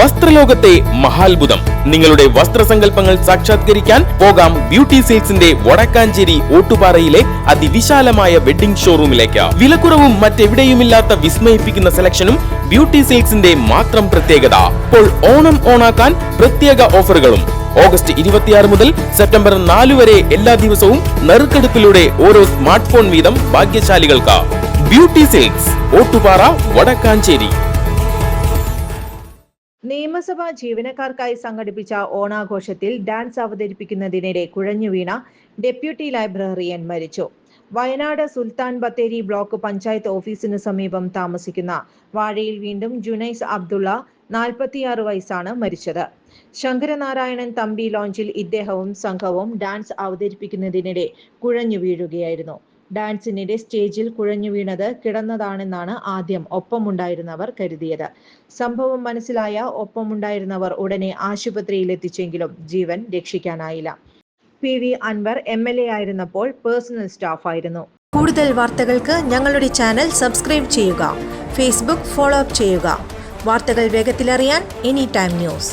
വസ്ത്രലോകത്തെ മഹാത്ഭുതം. നിങ്ങളുടെ വസ്ത്രസങ്കല്പങ്ങൾ സാക്ഷാത്കരിക്കാൻ പോകാം ബ്യൂട്ടി സെയിൽസിന്റെ വടക്കാഞ്ചേരി ഓട്ടുപാറയിലെ അതിവിശാലമായ വെഡിംഗ് ഷോറൂമിലേക്ക്. വിലക്കുറവും മറ്റെവിടെയുമില്ലാത്ത വിസ്മയിപ്പിക്കുന്ന സെലക്ഷനും ബ്യൂട്ടി സെയിൽസിന്റെ മാത്രം പ്രത്യേകത. ഇപ്പോൾ ഓണം ഓണാക്കാൻ പ്രത്യേക ഓഫറുകളും. ഓഗസ്റ്റ് ഇരുപത്തിയാറ് മുതൽ സെപ്റ്റംബർ നാല് വരെ എല്ലാ ദിവസവും നറുക്കെടുപ്പിലൂടെ ഓരോ സ്മാർട്ട് ഫോൺ വീതം ഭാഗ്യശാലികൾക്ക്. Beauty sales Ottupara Vadakkanchery. നിയമസഭാ ജീവനക്കാർക്കായി സംഘടിപ്പിച്ച ഓണാഘോഷത്തിൽ ഡാൻസ് അവതരിപ്പിക്കുന്നതിനിടെ കുഴഞ്ഞു വീണ ഡെപ്യൂട്ടി ലൈബ്രറിയൻ മരിച്ചു. വയനാട് സുൽത്താൻ ബത്തേരി ബ്ലോക്ക് പഞ്ചായത്ത് ഓഫീസിന് സമീപം താമസിക്കുന്ന വാഴയിൽ വീണ്ടും ജുനൈസ് അബ്ദുള്ള നാൽപ്പത്തിയാറ് വയസ്സാണ് മരിച്ചത്. ശങ്കരനാരായണൻ തമ്പി ലോഞ്ചിൽ ഇദ്ദേഹവും സംഘവും ഡാൻസ് അവതരിപ്പിക്കുന്നതിനിടെ കുഴഞ്ഞു വീഴുകയായിരുന്നു. ഡാൻസിനിടെ സ്റ്റേജിൽ കുഴഞ്ഞു വീണത് കിടന്നതാണെന്നാണ് ആദ്യം ഒപ്പമുണ്ടായിരുന്നവർ കരുതിയത്. സംഭവം മനസ്സിലായ ഒപ്പമുണ്ടായിരുന്നവർ ഉടനെ ആശുപത്രിയിൽ എത്തിച്ചെങ്കിലും ജീവൻ രക്ഷിക്കാനായില്ല. P V Anvar M L A ആയിരുന്നപ്പോൾ പേഴ്സണൽ സ്റ്റാഫായിരുന്നു. കൂടുതൽ വാർത്തകൾക്ക് ഞങ്ങളുടെ ചാനൽ സബ്സ്ക്രൈബ് ചെയ്യുക ഫേസ്ബുക്ക് ഫോളോ അപ്പ് ചെയ്യുക. വാർത്തകൾ വേഗത്തിലറിയാൻ എനി ടൈം ന്യൂസ്.